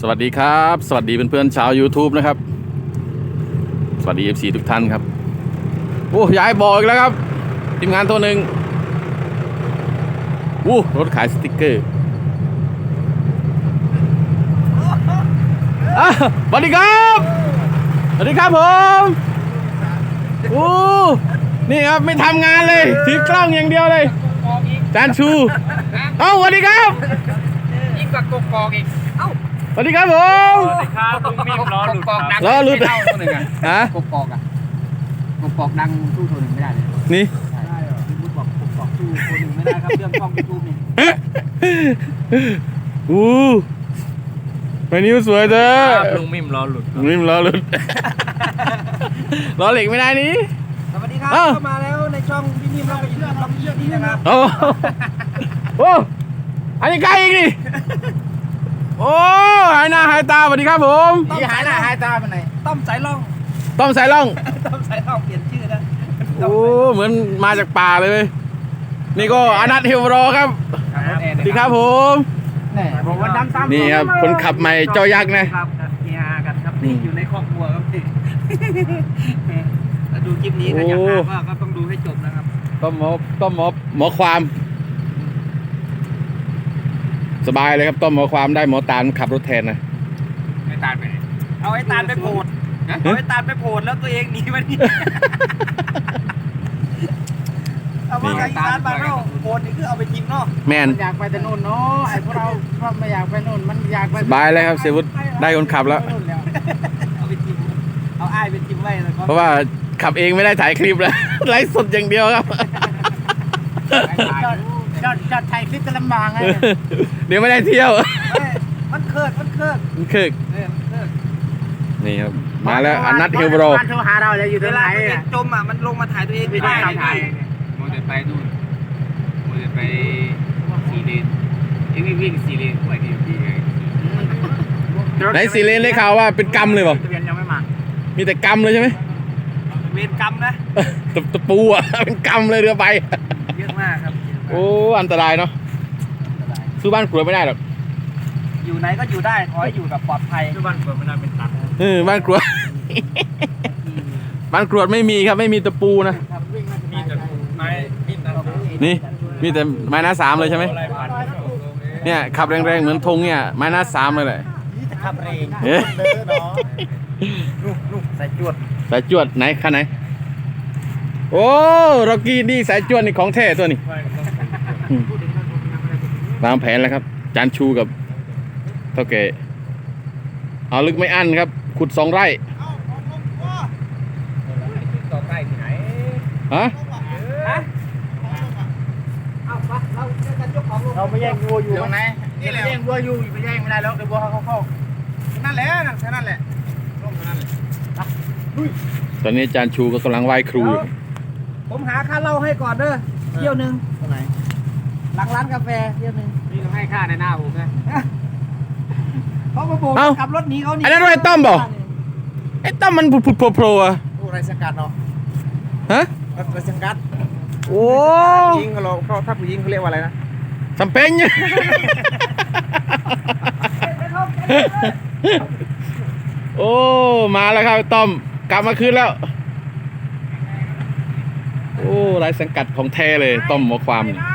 สวัสดีครับ สวัสดีเพื่อนๆชาว YouTube นะครับ สวัสดี FC ทุกท่านครับ โอ้ย้ายบอกอีกแล้วครับ ทีมงานตัวหนึ่งวู้รถขายสติกเกอร์อะสวัสดีครับสวัสดีครับผมโอ้นี่ครับไม่ทำงานเลยถือกล้องอย่างเดียวเลย จานชู เอ้าสวัสดีครับ ยิ่งกว่ากกอกอีก สวัสดีครับผมครับลุงมีล้อหลุดกอกดังล้อหลุดไม่เท่าตัวหนึ่งอะฮะกกอกอะกกอกดังสู้ตัวหนึ่งไม่ได้เลยนี่ใช่พี่พูดบอกกกอกสู้ตัวหนึ่งไม่ได้ครับเรื่องกล้องยูทูบนี่อู้ไปนิ้วสวยเด้อลุงมิมล้อหลุดนิ่มล้อหลุดล้อเหล็กไม่ได้นี่สวัสดีครับอ้าวเข้ามาแล้วในช่องพี่นิ่มเราไปยืนเราไปยืนนี่นะครับโอ้โอ้อันนี้ไกลอีกนี่ โอ้หายหน้าหายตาสวัสดีครับผมนี่หายหน้าหายตาไปไหนต้อมสายล่องต้อมสายล่องต้อมสายล่องเปลี่ยนชื่อนะโอ้เหมือนมาจากป่าเลยเว้ยนี่ก็อนัทเฮลโรครับสวัสดีครับผมแน่บอกว่าดังตามนี่ครับคนขับใหม่เจ้ายักษ์นะครับเฮียกันครับนี่อยู่ในครอบครัวครับพี่ถ้าดูคลิปนี้ถ้าอยากหาก็ก็ต้องดูให้จบนะครับต้อมหมอต้อมหมอหมอความ สบายเลยครับต้อมหมอความได้หมอตาลขับรถแทนนะไม่ตานไปไหนเอาไอ้ตาลไปโผล่เอาไอ้ตาลไปโผล่แล้วตัวเองหนีมานี่เอาว่าไอ้ตาลมาเนาะโผล่นี่คือเอาไปทิ้งเนาะแมนอยากไปแต่นู่นเนาะไอ้พวกเราก็ไม่อยากไปนู่นมันอยากไปสบายเลยครับเซวุฒได้คนขับแล้วไปนู่นแล้ว เอาไปทิ้งเอาอ้ายไปทิ้งไว้แล้วก็เพราะว่าขับเองไม่ได้ถ่ายคลิปแล้วไลฟ์สดอย่างเดียวครับ จอดจอดจอดถ่ายคลิปจะลำบากไงเดี๋ยวไม่ได้เที่ยวเอ้ยมันเคิร์ดมันเคิร์ดมันคือเออมันเคิร์ดนี่ครับ มาแล้วอนัทเฮลโบรบ้านโทรหาเราเลยอยู่ตเวรงไหลานตัวเองอะจมอะมันลงมาถ่ายตัวเองไม่ได้ไม่ได้โมเดลไปนู่นโมเดลไปสี่เลนเอ็งวิ่งวิ่งสี่เลนไปดีดีเลยไหนสีเลนได้ข่าวว่าเป็นกรรมเลยเปล่าทะเบียนยังไม่มามีแต่กรรมเลยใช่ไหมเวรกรรมนะ ตะตะปูอะ เป็นกรรมเลยเรือใบ โอ้อันตรายเนาะสู้บ้านกลัวไม่ได้หรอกอยู่ไหนก็อยู่ได้ขอให้อยู่กับปลอดภัยทุกวันเปิดมันเป็นตัดเออบ้านกลัว บ้านกรวดไม่มีครับไม่มีตะปูนะ ครับวิ่งมามีแต่ไม้มีแต่นี่ มีแต่ไม้หน้าสามเลยใช่ไหมอะไรพันเนี่ยขับแรงๆเหมือนธงเนี่ยไม้หน้าสามเลยแหละขับเองเอ๊ะลูกลูกใส่จวดสายจวดไหนคันไหน โอ้ร็อกกี้นี่สายจวดนี่ของแท้ตัวนี้ ตามแผนแล้วครับ จานชูกับเท่าแก่เอาลึกไม่อั้นครับ ขุดสองไร่ต่อใกล้ที่ไหนฮะเอาไปเราจะกันยกของลงเราไปแย่งวัวอยู่ตรงไหนนี่แหละแย่งวัวอยู่ไปแย่งไม่ได้แล้วเดี๋ยววัวเขาเข้าเข้านั่นแหละนั่นแค่นั้นแหละลงแค่นั้นแหละตอนนี้จานชูก็กำลังไหว้ครู ผมหาค่าเหล้าให้ก่อนเด้อเที่ยวหนึ่งตรงไหน หลังร้านกาแฟเที่ยวหนึ่งนี่ต้องให้ค่าในหน้าผมนะเขามาโบกขับรถหนีเขาหนีอันนั้นไรต้อมบอกไอ้ต้อมมันผุดผุดโผล่โผล่อะโอ้ไรสังกัดเนาะฮะไรสังกัดโอ้ยิงเขาเขาถ้าผู้หญิงเขาเรียกว่าอะไรนะสำเพ็งเนี่ยโอ้มาแล้วครับต้อมกลับมาคืนแล้ว โอ้รายสังกัดของแท้เลยต้อมหมอความนี่คุ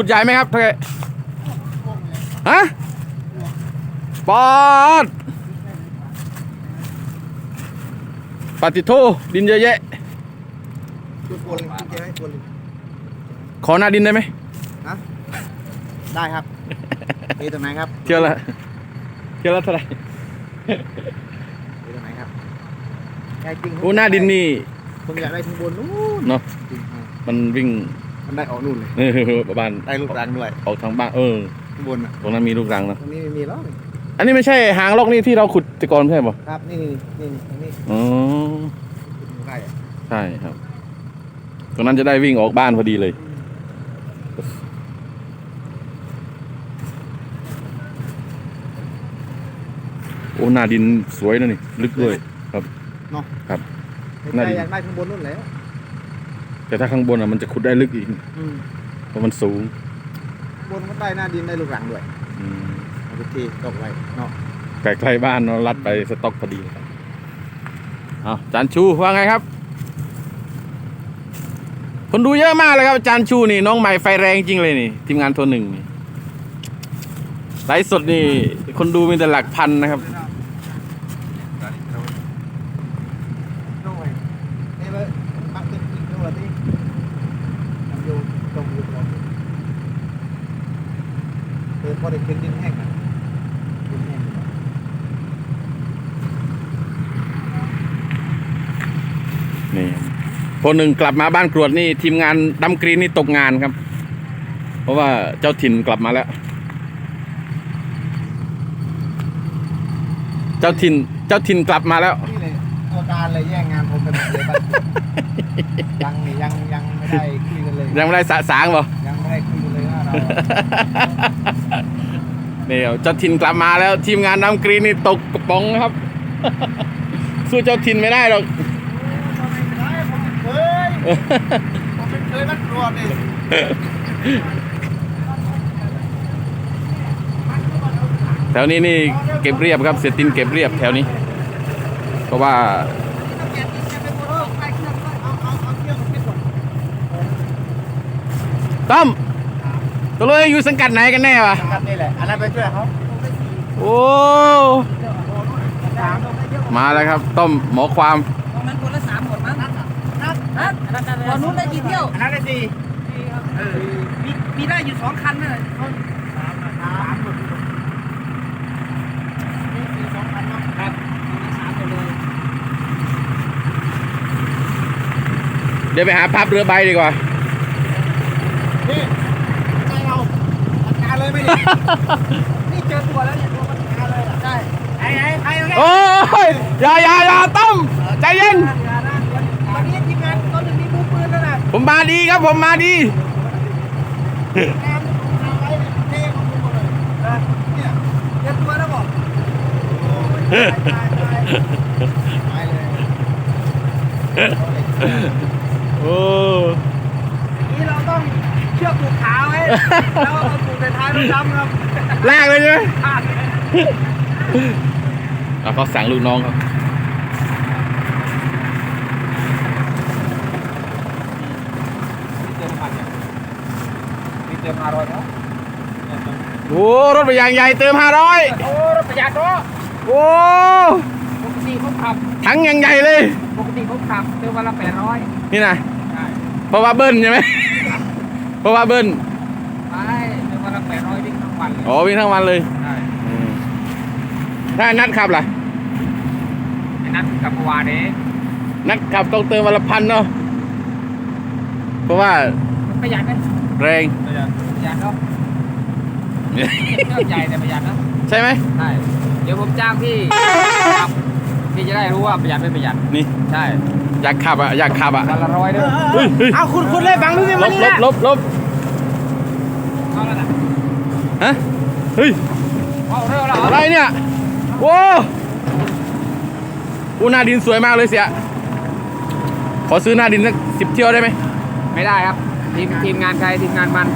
ณคุณยายไหมครับเพื่อนฮะปอดปฏิโทดินเยอะแยะตัวโกนเลยคุณเจ๊ให้โกนเลยขอหน้าดินได้ไหมได้ครับนี่ตรงไหนครับเที่ยวละเที่ยวละเท่าไหร่นี่ตรงไหนครับใช่จริงโอ้หน้าดินนี่ผมอยากได้ข้างบนนู้นเนาะจริงอะมันวิ่ง มันได้ออกนู่นเลยเออประมาณได้ลูกรังด้วยออกทางบ้านเออข้างบนอะตรงนั้นมีลูกรังเนอะตรงนี้ไม่มีแล้วนี่อันนี้ไม่ใช่หางลอกนี่ที่เราขุดแตะกอนใช่ป่ะครับนี่นี่นี่ตรงนี้อ๋อได้อะใช่ครับ ตรงนั้นจะได้วิ่งออกบ้านพอดีเลย โอ้หน้าดินสวยนะนี่ ลึกด้วย ครับไม่น่าใช่ดีอยากได้ข้างบนนู่นแล้ว แต่ถ้าข้างบนอะมันจะขุดได้ลึกอีกอืมเพราะมันสูงบนก็ได้หน้าดินได้ลูกหลังด้วยอืมเอาไปทีตกไว้เนาะใกล้ๆบ้านเนาะรัดไปสต็อกพอดีครับเอาจานชูว่าไงครับ คนดูเยอะมากเลยครับอาจารย์ชูนี่น้องใหม่ไฟแรงจริงเลยนี่ ทีมงานตัวหนึ่งนี่ไลฟ์สดนี่ คนดูมีแต่หลักพันนะครับ ด้วยนี่เลยปักติดอีกด้วยที่มันอยู่ตรงอยู่ตรงเออพอ ได้ขึ้นดินแห้งอะดินแห้งนี่พอหนึ่งกลับมาบ้านกรวดนี่ทีมงานดำกรีนนี่ตกงานครับ เพราะว่าเจ้าถิ่นกลับมาแล้ว เจ้าถิ่นเจ้าถิ่นกลับมาแล้วนี่เลยตัวการเลยแย่งงานผมเป็นหมดเลยบ้านยังนี่ยังยังไม่ได้คุยกันเลย ยังไม่ได้สะสางบ่ยังไม่ได้คุยกันเลยว่าเรา เนี่ยเจ้าถิ่นกลับมาแล้วทีมงานดำกรีนนี่ตกกระป๋องครับ สู้เจ้าถิ่นไม่ได้หรอกแถวนี้นี่เก็บเรียบครับเสียตินเก็บเรียบแถวนี้ เพราะว่าตั้ม ตัวเลยอยู่สังกัดไหนกันแน่วะ ครับนี่แหละ อันนั้นไปช่วยเขาโอ้ มาแล้วครับ ต้มหมอความ ตรงนั้นคนละสามหมดมั้งนัดนัดนัดตอนนู้นได้กี่เที่ยว อันนั้นได้สี่เออมีมีได้อยู่สองคันน่ะสามสามหมดนี่สี่สองพันเนาะครับมีสามหมดเลยเดี๋ยวไปหาพับเรือใบดีกว่า นี่ใจเราจัดการเลย ไหมเนี่ยนี่เจอตัวแล้วเนี่ยตัวมันจัดการเลยอะใช่ไอ้ไอ้ไอ้ไอ้โอ้ยอย่าอย่าอย่าต้มใจเย็นวันนี้ทีมงานตอนหนึ่งมีมือปืนแล้วนะผมมาดีครับผมมาดีงานเอาไว้เท่ของคุณหมดเลยนะเนี่ยเจอตัวแล้วบอกโอ้ยตายตายตายตายเลยโอ้นี่เราต้องเชือกผูกขาไว้แล้วเราผูกในท้ายรถดำครับลากเลยใช่ไหมขาดเลยเอาเขาสั่งลูกน้องครับนี่เติมน้ำมันเนี่ยนี่เติมห้าร้อยเนาะโอ้รถไปยางใหญ่เติมห้าร้อยโอ้รถประหยัดเนาะโอ้ปกติผมขับถังยังใหญ่เลย ปกติผมขับเติมวันละแปดร้อยนี่นะใช่เพราะว่าเบิ้ลใช่ไหม เพราะว่าเบิ้ลไปเติมวันละแปดร้อยวิ่งทั้งวันเลยอ๋อวิ่งทั้งวันเลยใช่อืมถ้านัดขับล่ะ ไอ้นัทกับเมื่อวานนี้นัดขับต้องเติมวันละพันเนาะเพราะว่ามันประหยัดไหมแรงประหยัดประหยัดเนาะเครื่องใหญ่แต่ประหยัดนะใช่ไหมใช่เดี๋ยวผมจ้างพี่ขับ พี่จะได้รู้ว่าประหยัดไม่ประหยัด นี่ใช่อยากขับอะอยากขับอะวันละร้อยเด้อเฮ้ยเฮ้ยเอาคุณคุณเลยฟังดูสิลมันบนี่ลบนะลบลบเอาแล้วนะฮะเฮ้ยเอาเร็วแล้วอะไรเนี่ยโว้อูหน้าดินสวยมากเลยเสียขอซื้อหน้าดินสักสิบเที่ยวได้ไหม ไม่ได้ครับ ทีมทีมงานใครทีมงานมัน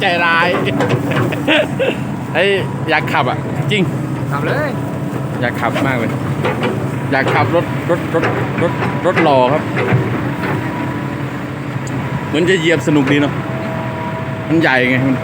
ใจร้ายไอ้ยอยากขับอะ จริง ทำเลย อยากขับมากเลย อยากขับรถรถรถรถรถหล่อครับ เหมือนจะเหยียบสนุกดีเนาะมันใหญ่ไงมัน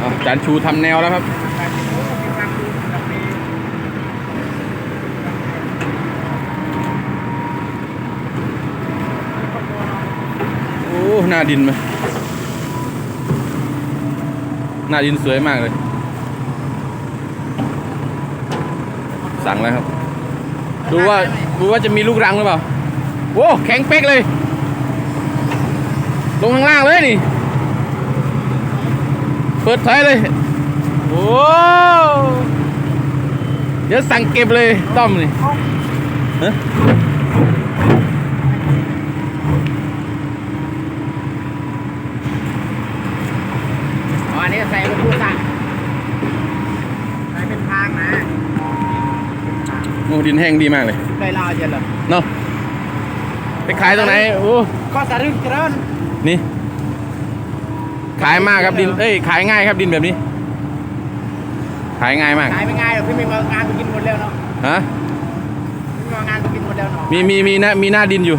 อะจานชูทำแนวแล้วครับโอ้หน้าดินไหมหน้าดินสวยมากเลย สั่งแล้วครับ ดูว่าดูว่าจะมีลูกรังหรือเปล่าโอ้แข็งเป๊กเลย ลงข้างล่างเลยนี่ เปิดไฟเลย โอ้เดี๋ยวสั่งเก็บเลยต้อมนี่ฮะอ๋ออันนี้ใส่เป็นผู้สั่งใส่เป็นทางนะ โอ้ดินแห้งดีมากเลยได้ลาวเจนเหรอเนาะไปขายตรงไหนโอ้ก็สารึกเจริญนี่ ขายมากครับดินเอ้ยขายง่ายครับดินแบบนี้ ขายง่ายมากขายไม่ง่ายหรอกพี่มีมางานไปกินหมดแล้วเนาะฮะพี่มีมางานไปกินหมดแล้วเนาะมีมีมีนะมีหน้าดินอยู่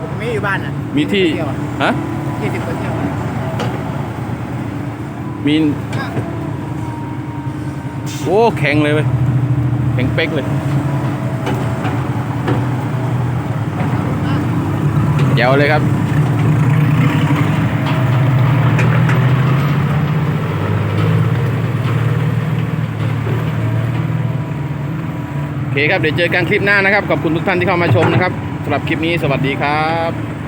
ผมมีอยู่บ้านอะมีที่ฮะยี่สิบคนเที่ยวอะมีโอ้แข็งเลยเว้ยแข็งเป๊กเลยเจ๋วเลยครับโอเคครับ เดี๋ยวเจอกันคลิปหน้านะครับ ขอบคุณทุกท่านที่เข้ามาชมนะครับสำหรับคลิปนี้สวัสดีครับ